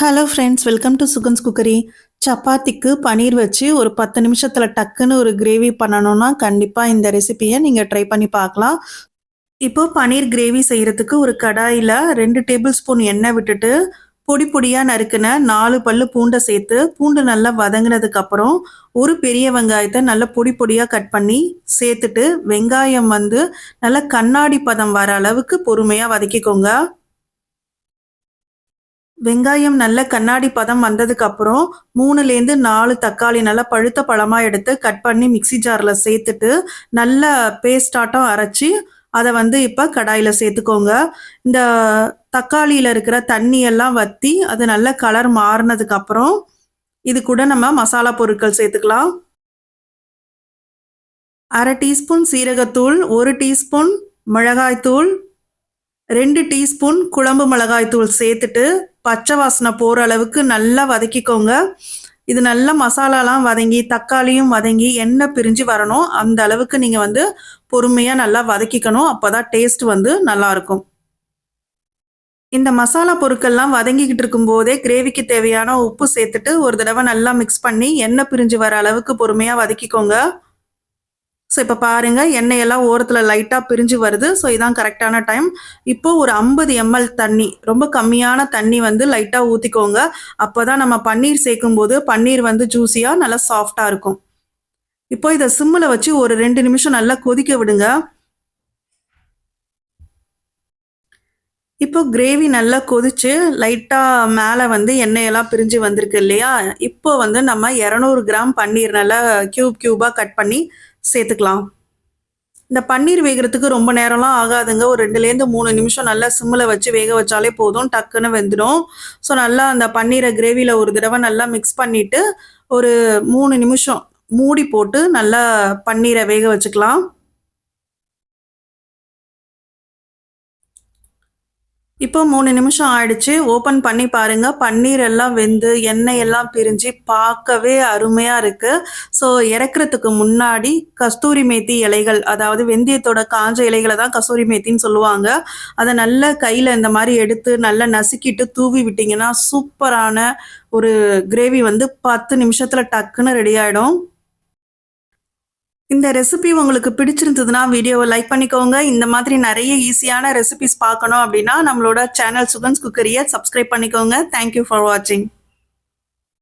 Hello friends welcome to Sugans cookery சப்பாத்திக்கு பன்னீர் வச்சு ஒரு பத்து நிமிஷத்தில் டக்குன்னு ஒரு கிரேவி பண்ணணும்னா கண்டிப்பாக இந்த ரெசிபியை நீங்கள் ட்ரை பண்ணி பார்க்கலாம். இப்போ பன்னீர் கிரேவி செய்கிறதுக்கு ஒரு கடாயில் ரெண்டு டேபிள் ஸ்பூன் எண்ணெய் விட்டுட்டு பொடி பொடியாக நறுக்கின நாலு பல்லு பூண்டை சேர்த்து பூண்டு நல்லா வதங்கினதுக்கப்புறம் ஒரு பெரிய வெங்காயத்தை நல்லா பொடி பொடியாக கட் பண்ணி சேர்த்துட்டு வெங்காயம் வந்து நல்லா கண்ணாடி பதம் வர அளவுக்கு பொறுமையாக வதக்கிக்கோங்க. வெங்காயம் நல்ல கண்ணாடி பதம் வந்ததுக்கு அப்புறம் மூணுலேருந்து நாலு தக்காளி நல்லா பழுத்த பழமாக எடுத்து கட் பண்ணி மிக்சி ஜாரில் சேர்த்துட்டு நல்ல பேஸ்டாட்டம் அரைச்சி அதை வந்து இப்போ கடாயில் சேர்த்துக்கோங்க. இந்த தக்காளியில் இருக்கிற தண்ணியெல்லாம் வற்றி அது நல்ல கலர் மாறினதுக்கு அப்புறம் இது கூட நம்ம மசாலா பொருட்கள் சேர்த்துக்கலாம். அரை டீஸ்பூன் சீரகத்தூள் ஒரு டீஸ்பூன் மிளகாய்த்தூள் ரெண்டு டீஸ்பூன் குழம்பு மிளகாய்த்தூள் சேர்த்துட்டு பச்சை வாசனை போகிற அளவுக்கு நல்லா வதக்கிக்கோங்க. இது நல்லா மசாலாலாம் வதங்கி தக்காளியும் வதங்கி எண்ணெய் பிரிஞ்சு வரணும். அந்த அளவுக்கு நீங்கள் வந்து பொறுமையாக நல்லா வதக்கிக்கணும். அப்போ தான் டேஸ்ட் வந்து நல்லாயிருக்கும். இந்த மசாலா பொருட்கள்லாம் வதங்கிக்கிட்டு இருக்கும்போதே கிரேவிக்கு தேவையான உப்பு சேர்த்துட்டு ஒரு தடவை நல்லா மிக்ஸ் பண்ணி எண்ணெய் பிரிஞ்சு வர அளவுக்கு பொறுமையாக வதக்கிக்கோங்க. ஸோ இப்போ பாருங்கள் எண்ணெயெல்லாம் ஓரத்தில் லைட்டாக பிரிஞ்சு வருது. ஸோ இதான் கரெக்டான டைம் இப்போது ஒரு ஐம்பது எம்எல் தண்ணி ரொம்ப கம்மியான தண்ணி வந்து லைட்டாக ஊற்றிக்கோங்க அப்போ தான் நம்ம பன்னீர் சேர்க்கும் போது பன்னீர் வந்து ஜூஸியாக நல்லா சாஃப்டாக இருக்கும். இப்போ இதை சிம்மில் வச்சு ஒரு ரெண்டு நிமிஷம் நல்லா கொதிக்க விடுங்க. இப்போ கிரேவி நல்லா கொதிச்சு லைட்டாக மேலே வந்து எண்ணெயெல்லாம் பிரிஞ்சு வந்திருக்கு இல்லையா? இப்போ வந்து நம்ம இரநூறு கிராம் பன்னீர் நல்லா க்யூப் க்யூபாக கட் பண்ணி சேர்த்துக்கலாம். இந்த பன்னீர் வேகிறதுக்கு ரொம்ப நேரம்லாம் ஆகாதுங்க. ஒரு ரெண்டுலேருந்து மூணு நிமிஷம் நல்லா சிம்மில் வச்சு வேக வச்சாலே போதும். டக்குன்னு வெந்துடும். ஸோ நல்லா அந்த பன்னீரை கிரேவியில் ஒரு தடவை நல்லா மிக்ஸ் பண்ணிவிட்டு ஒரு மூணு நிமிஷம் மூடி போட்டு நல்லா பன்னீரை வேக வச்சுக்கலாம். இப்போ மூணு நிமிஷம் ஆயிடுச்சு. ஓப்பன் பண்ணி பாருங்க. பன்னீர் எல்லாம் வெந்து எண்ணெய் எல்லாம் பிரிஞ்சு பார்க்கவே அருமையா இருக்கு. ஸோ இறக்குறதுக்கு முன்னாடி கஸ்தூரி மேத்தி இலைகள் அதாவது வெந்தயத்தோட காஞ்ச இலைகளை தான் கஸ்தூரி மேத்தின்னு சொல்லுவாங்க. அதை நல்ல கையில் இந்த மாதிரி எடுத்து நல்லா நசுக்கிட்டு தூவி விட்டிங்கன்னா சூப்பரான ஒரு கிரேவி வந்து பத்து நிமிஷத்தில் டக்குன்னு ரெடி ஆகிடும் இந்த ரெசிபி உங்களுக்கு பிடிச்சிருந்ததுன்னா வீடியோவை லைக் பண்ணிக்கோங்க. இந்த மாதிரி நிறைய ஈஸியான ரெசிபிஸ் பார்க்கணும் அப்படின்னா நம்மளோட சேனல் சுகன்ஸ் குக்கரியை சப்ஸ்கிரைப் பண்ணிக்கோங்க. தேங்க்யூ ஃபார் வாட்சிங்